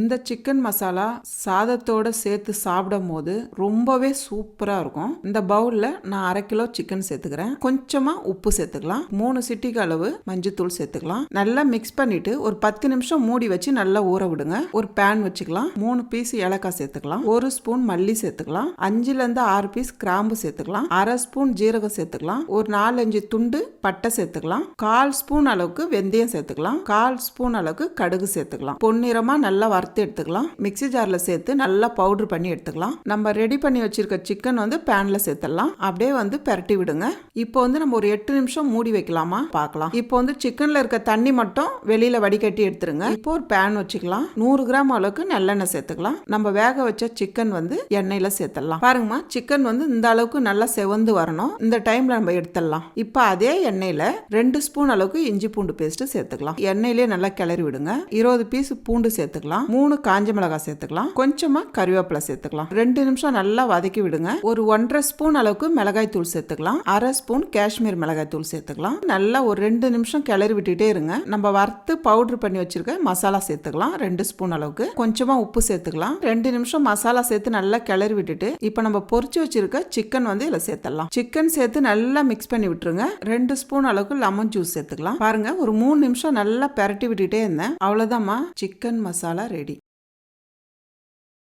இந்த சிக்கன் மசாலா சாதத்தோட சேர்த்து சாப்பிடும் போது ரொம்பவே சூப்பரா இருக்கும். இந்த பவுல்ல நான் அரை கிலோ சிக்கன் சேர்த்துக்கிறேன். கொஞ்சமா உப்பு சேர்த்துக்கலாம். மூணு சிட்டிக்கு அளவு மஞ்சத்தூள் சேர்த்துக்கலாம். நல்லா மிக்ஸ் பண்ணிட்டு ஒரு பத்து நிமிஷம் மூடி வச்சு நல்லா ஊற விடுங்க. ஒரு பேன் வச்சுக்கலாம். மூணு பீஸ் ஏலக்காய் சேர்த்துக்கலாம். ஒரு ஸ்பூன் மல்லி சேர்த்துக்கலாம். அஞ்சுல இருந்து ஆறு பீஸ் கிராம்பு சேர்த்துக்கலாம். அரை ஸ்பூன் ஜீரகம் சேர்த்துக்கலாம். ஒரு நாலஞ்சு துண்டு பட்டை சேர்த்துக்கலாம். கால் ஸ்பூன் அளவுக்கு வெந்தயம் சேர்த்துக்கலாம். கால் ஸ்பூன் அளவுக்கு கடுகு சேர்த்துக்கலாம். பொன்னிறமா நல்லா வறுத்து எடுத்துக்கலாம். மிக்ஸி ஜாரில் சேர்த்து நல்லா பவுடர் பண்ணி எடுத்துக்கலாம். நம்ம ரெடி பண்ணி வச்சிருக்க சிக்கன் வந்து பேனில் சேர்த்துடலாம். அப்படியே வந்து பெரட்டி விடுங்க. இப்போ வந்து நம்ம ஒரு எட்டு நிமிஷம் மூடி வைக்கலாமா? பார்க்கலாம். இப்போ வந்து சிக்கனில் இருக்க தண்ணி மட்டும் வெளியில் வடிகட்டி எடுத்துருங்க. இப்போ ஒரு பேன் வச்சுக்கலாம். நூறு கிராம் அளவுக்கு நல்லெண்ணெய் சேர்த்துக்கலாம். நம்ம வேக வச்ச சிக்கன் வந்து எண்ணெயில் சேர்த்துடலாம். பாருங்கம்மா சிக்கன் வந்து இந்த அளவுக்கு நல்லா செவந்து வரணும். இந்த டைமில் நம்ம எடுத்துடலாம். இப்போ அதே எண்ணெயில் ரெண்டு ஸ்பூன் அளவுக்கு இஞ்சி பூண்டு பேஸ்ட்டு சேர்த்துக்கலாம். எண்ணெயிலே நல்லா கிளறி விடுங்க. இருபது பீஸ் பூண்டு சேர்த்துக்கலாம். மூணு காஞ்ச மிளகாய் சேர்த்துக்கலாம். கொஞ்சமா கருவேப்பிலை சேர்த்துக்கலாம். ரெண்டு நிமிஷம் நல்லா வதக்கி விடுங்க. ஒரு ஒன்றரை ஸ்பூன் அளவுக்கு மிளகாய் தூள் சேர்த்துக்கலாம். அரை ஸ்பூன் காஷ்மீர் மிளகாய் தூள் சேர்த்துக்கலாம். நல்லா ஒரு ரெண்டு நிமிஷம் கிளறி விட்டுட்டே இருங்க. நம்ம வறுத்து பவுடர் பண்ணி வச்சிருக்க மசாலா சேர்த்துக்கலாம். ரெண்டு ஸ்பூன் அளவுக்கு. கொஞ்சமா உப்பு சேர்த்துக்கலாம். ரெண்டு நிமிஷம் மசாலா சேர்த்து நல்லா கிளறி விட்டுட்டு இப்போ நம்ம பொரிச்சு வச்சிருக்க சிக்கன் வந்து இதுல சேர்த்துடலாம். சிக்கன் சேர்த்து நல்லா மிக்ஸ் பண்ணி விட்டுருங்க. ரெண்டு ஸ்பூன் அளவுக்கு லெமன் ஜூஸ் சேர்த்துக்கலாம். பாருங்க ஒரு மூணு நிமிஷம் நல்லா பெரட்டி விட்டுட்டே இருந்தேன். அவ்வளோதாம்மா சிக்கன் மசாலா ரெடி